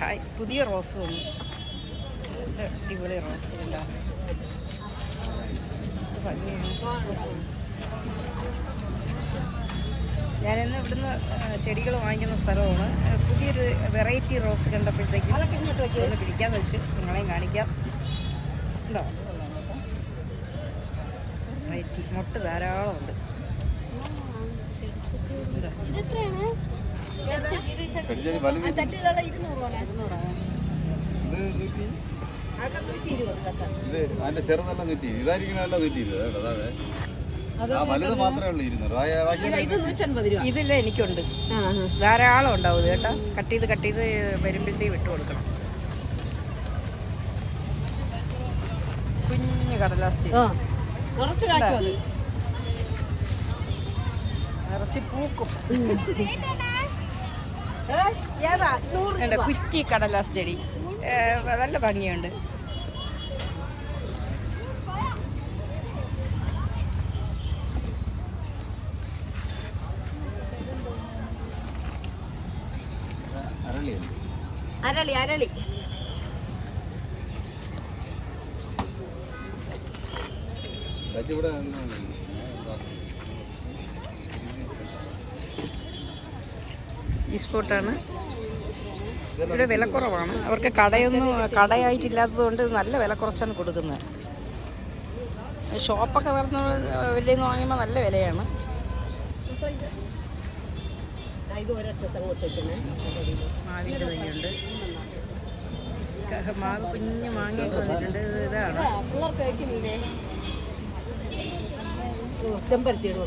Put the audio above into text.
Hi. പുതിയ rose വന്നു അടിപൊളി റോസ് ഞാനിന്ന് ഇവിടുന്ന് ചെടികൾ വാങ്ങിക്കുന്ന സ്ഥലമാണ്. പുതിയൊരു വെറൈറ്റി റോസ് കണ്ടപ്പോഴത്തേക്കും ഒന്ന് പിടിക്കാൻ വെച്ചു. നിങ്ങളെയും കാണിക്കാം. ഉണ്ടോ? വെറൈറ്റി. മുട്ട ധാരാളം ഉണ്ടോ? വലുത് ഇത് അതിന്റെ ചെറുതെല്ലാം കേട്ടോ. അതാണ് ആ വലുത് മാത്രമേ ഉള്ളൂ ഇരുന്നൂറ്. ഇതില്ല എനിക്കുണ്ട്. ധാരാളം ഉണ്ടാവും കേട്ടോ. കട്ട് ചെയ്ത് കട്ട് ചെയ്ത് വരുമ്പോഴത്തേക്ക് വിട്ടു കൊടുക്കണം. കുഞ്ഞു കടലാസ് ഇറച്ചി ആ കുറച്ച് കാറ്റും അത്. നിറച്ച് പൂക്കും. ഉണ്ട് കുറ്റി കടലാസ് ചെടി. നല്ല ഭംഗിയുണ്ട്. അരളി അരളി. ഇവിടെ ഈ സ്പോട്ടാണ് ഇവിടെ വിലക്കുറവാണ് അവർക്ക് കടയൊന്നും കടയായിട്ടില്ലാത്തത് കൊണ്ട് നല്ല വില കുറച്ചാണ് കൊടുക്കുന്നത്. ഷോപ്പൊക്കെ വരുന്ന വലിയ വാങ്ങുമ്പോൾ നല്ല വിലയാണ്. മാവിന്റെ തൈയുണ്ട് മാവ് കുഞ്ഞു മാങ്ങയൊക്കെ വന്നിട്ടുണ്ട്. ഇതാണ്. ചെമ്പരത്തിയുടെ